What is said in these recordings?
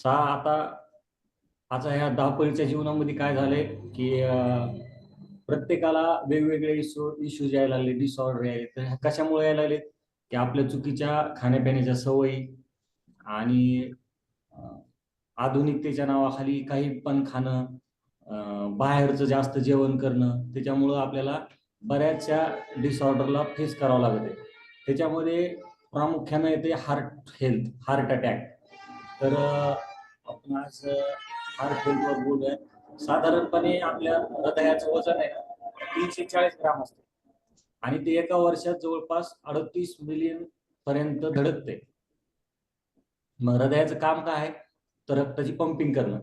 सहा आता आता ह्या धावपळीच्या जीवनामध्ये काय झालंय की प्रत्येकाला वेगवेगळे इश्यू इश्यूज यायला लागले डिसऑर्डर यायले तर कशामुळे यायला लागले की आपल्या चुकीच्या खाण्यापिण्याच्या सवयी आणि आधुनिकतेच्या नावाखाली काही पण खाणं बाहेरचं जास्त जेवण करणं त्याच्यामुळं आपल्याला बऱ्याचशा डिसऑर्डरला फेस करावं लागते त्याच्यामध्ये प्रामुख्यानं येते हार्ट हेल्थ हार्ट अटॅक तर आपण आज हार्ट हेल्थवर बोलूया साधारणपणे आपल्या हृदयाचं वजन आहे ना तीनशे चाळीस ग्राम असते. आणि ते एका वर्षात जवळपास अडतीस मिलियन पर्यंत धडकते. मग हृदयाचं काम काय आहे? तर रक्ताची पंपिंग करणं.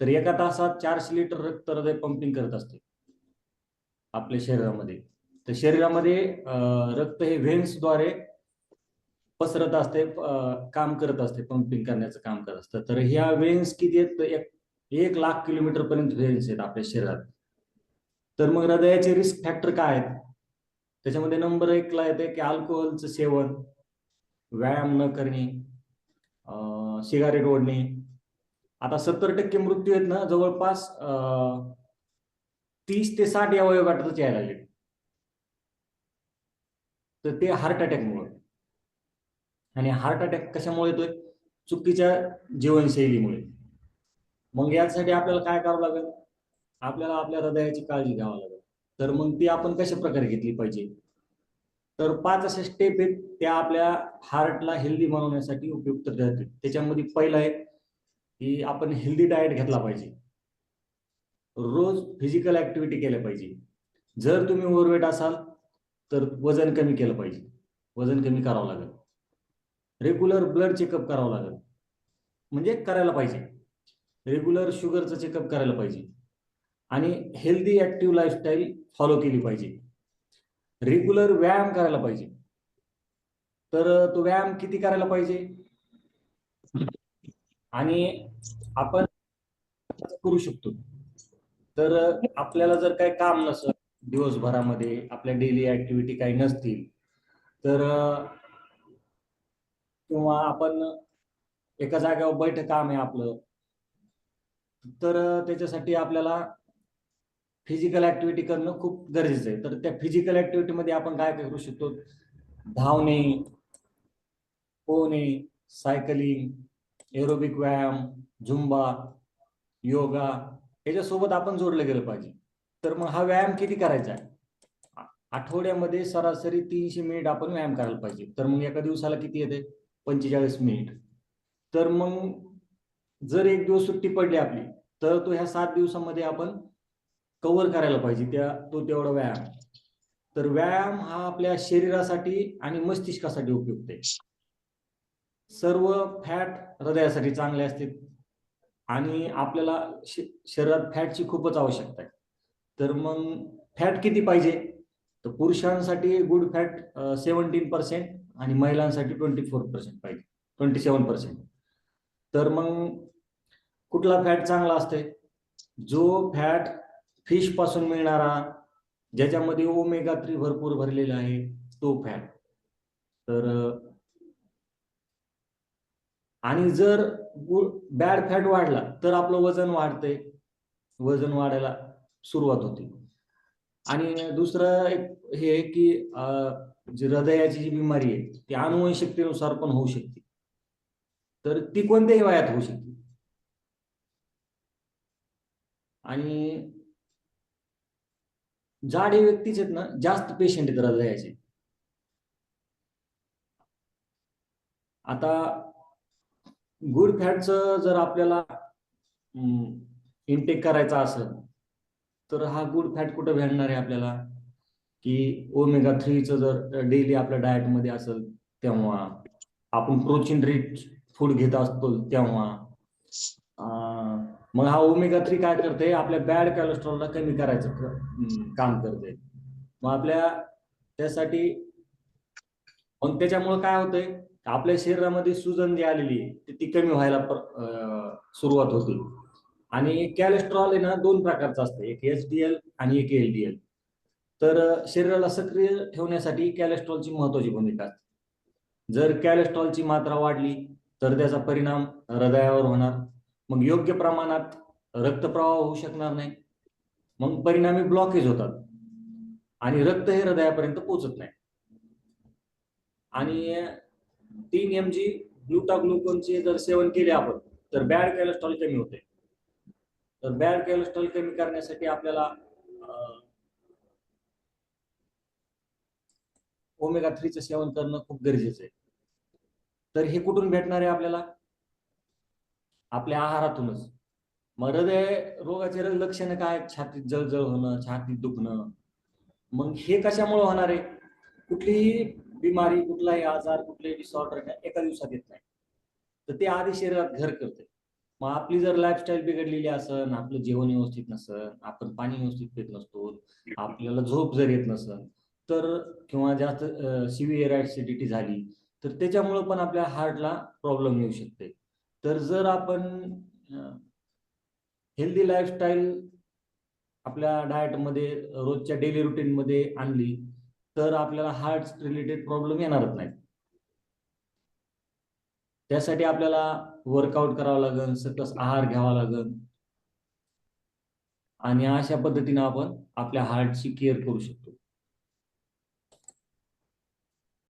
तर एका तासात चारशे लिटर रक्त हृदय पंपिंग करत असते. आपल्या शरीरामध्ये. तर शरीरामध्ये रक्त हे व्हेन्सद्वारे पसरत असते काम करत असते पंपिंग करण्याचं काम करत असतं. तर ह्या वेन्स किती आहेत? एक एक लाख किलोमीटर पर्यंत व्हेन्स आहेत आपल्या शरीरात. तर मग हृदयाचे रिस्क फॅक्टर काय आहेत? त्याच्यामध्ये नंबर एकला येते की अल्कोहोलचं सेवन व्यायाम न करणे सिगारेट ओढणे. आता सत्तर टक्के मृत्यू आहेत ना जवळपास तीस ते साठ या वयोगटातच यायला लागले. तर ते हार्ट अटॅकमुळे आणि हार्ट अटॅक कशामुळे येतोय? चुकीच्या जीवनशैलीमुळे. मग यासाठी आपल्याला काय करावं लागेल? आपल्याला आपल्या हृदयाची काळजी घ्यावी लागेल. तर मग ती आपण कशा प्रकारे घेतली पाहिजे? तर पाच असे स्टेप आहेत त्या आपल्या हार्टला हेल्दी बनवण्यासाठी उपयुक्त ठरतील. त्याच्यामध्ये पहिलं आहे की आपण हेल्दी डाएट घेतला पाहिजे. रोज फिजिकल ऍक्टिव्हिटी केल्या पाहिजे. जर तुम्ही ओव्हरवेट असाल तर वजन कमी केलं पाहिजे. वजन कमी करावं लागेल. रेग्युलर ब्लड चेकअप करावं लागेल. म्हणजे करायला पाहिजे. रेग्युलर शुगरचं चेकअप करायला पाहिजे. आणि हेल्दी ऍक्टिव्ह लाईफस्टाईल फॉलो केली पाहिजे. रेग्युलर व्यायाम करायला पाहिजे. तर तो व्यायाम किती करायला पाहिजे? आणि आपण करू शकतो. तर आपल्याला जर काही काम नसलं दिवसभरामध्ये आपल्या डेली ऍक्टिव्हिटी काही नसतील तर किंवा आपण एका जागेवर बैठ काम आहे आपलं तर त्याच्यासाठी आपल्याला फिजिकल ऍक्टिव्हिटी करणं खूप गरजेचं आहे. तर त्या फिजिकल ऍक्टिव्हिटी मध्ये आपण काय करू शकतो? धावणे पोहणे सायकलिंग एरोबिक व्यायाम झुंबा योगा याच्यासोबत आपण जोडलं गेलं पाहिजे. तर मग हा व्यायाम किती करायचा? आहे आठवड्यामध्ये सरासरी तीनशे मिनिट आपण व्यायाम करायला पाहिजे. तर मग एका दिवसाला किती येते? पंचेचाळीस मिनिट. तर मग जर एक दिवस सुट्टी पडली आपली तर तो ह्या सात दिवसामध्ये आपण कव्हर करायला पाहिजे त्या तो तेवढा व्यायाम. तर व्यायाम हा आपल्या शरीरासाठी आणि मस्तिष्कासाठी उपयुक्त आहे. सर्व फॅट हृदयासाठी चांगले असते आणि आपल्याला श- शरीरात फॅटची खूपच आवश्यकता आहे. तर मग फॅट किती पाहिजे? तर पुरुषांसाठी गुड फॅट सेवन्टीन पर्सेंट आणि महिलांसाठी ट्वेंटी फोर पर्सेंट पाहिजे. ट्वेंटी सेवन पर्सेंट तर मग कुठला फॅट चांगला असते जो फॅट फिशपासून मिळणारा ज्याच्यामध्ये ओमेगा थ्री भरपूर भरलेला आहे तो फॅट तर आणि जर बॅड फॅट वाढला तर आपलं वजन वाढतंय. वजन वाढायला सुरुवात होते. आणि दुसरं एक हे आहे की जी हृदयाची जी बिमारी आहे ती अनुवंशिकतेनुसार पण होऊ शकते. तर ती कोणत्याही वयात होऊ शकते. आणि जाडे व्यक्तीच आहेत ना जास्त पेशंट आहेत हृदयाचे. आता गुड फॅटचं जर आपल्याला इनटेक करायचा असेल तर हा गुड फॅट कुठं भेटणार आहे आपल्याला? की ओमेगा थ्रीचं जर डेली आपल्या डाएटमध्ये असेल तेव्हा आपण प्रोटीन रिच फूड घेत असतो तेव्हा मग हा ओमेगा थ्री काय करते? आपल्या बॅड कॅलेस्ट्रॉलला कमी करायचं काम करते. मग आपल्या त्यासाठी मग त्याच्यामुळे काय होतंय? आपल्या शरीरामध्ये सुजन जी आलेली आहे ती- ती कमी व्हायला सुरुवात होते. आणि कॅलेस्ट्रॉल आहे ना दोन प्रकारचं असतं. एक एच डी एल आणि एक एल डी एल तर शरीराला सक्रिय ठेवण्यासाठी कॅलेस्ट्रॉलची महत्वाची भूमिका असते. जर कॅलेस्ट्रॉलची मात्रा वाढली तर त्याचा परिणाम हृदयावर होणार. मग योग्य प्रमाणात रक्तप्रवाह होऊ शकणार नाही. मग परिणामी ब्लॉकेज होतात. आणि रक्त हे हृदयापर्यंत पोहोचत नाही. आणि तीन एम जी ग्लुटाग्लुकोनचे जर सेवन केले आपण तर बॅड कॅलेस्ट्रॉल कमी होते. तर बॅड कॅलेस्ट्रॉल कमी करण्यासाठी आपल्याला ओमेगा थ्रीचं सेवन करणं खूप गरजेचं आहे. तर हे कुठून भेटणार आहे आपल्याला? आपल्या आहारातूनच. मग हृदय रोगाचे लक्षणं काय? छातीत जळजळ होणं छातीत दुखणं. मग हे कशामुळे होणार आहे? कुठलीही बिमारी कुठलाही आजार कुठलेही डिसऑर्डर एका दिवसात येत नाही. तर ते आधी शरीरात घर करते. मग आपली जर लाईफस्टाईल बिघडलेली असन आपलं जेवण व्यवस्थित नसन आपण पाणी व्यवस्थित पित नसतो आपल्याला झोप जर येत नसन तर किंवा जास्त सिव्हिअर ऍसिडिटी झाली तर त्याच्यामुळं पण आपल्या हार्टला प्रॉब्लेम येऊ शकते. तर जर आपण हेल्दी लाईफस्टाईल आपल्या डाएटमध्ये रोजच्या डेली रुटीनमध्ये आणली तर आपल्याला हार्ट रिलेटेड प्रॉब्लेम येणारच नाही त्यासाठी आपल्याला वर्कआउट करावं लागेल सकस आहार घ्यावा लागेल आणि अशा पद्धतीने आपण आपल्या हार्टची केअर करू शकतो.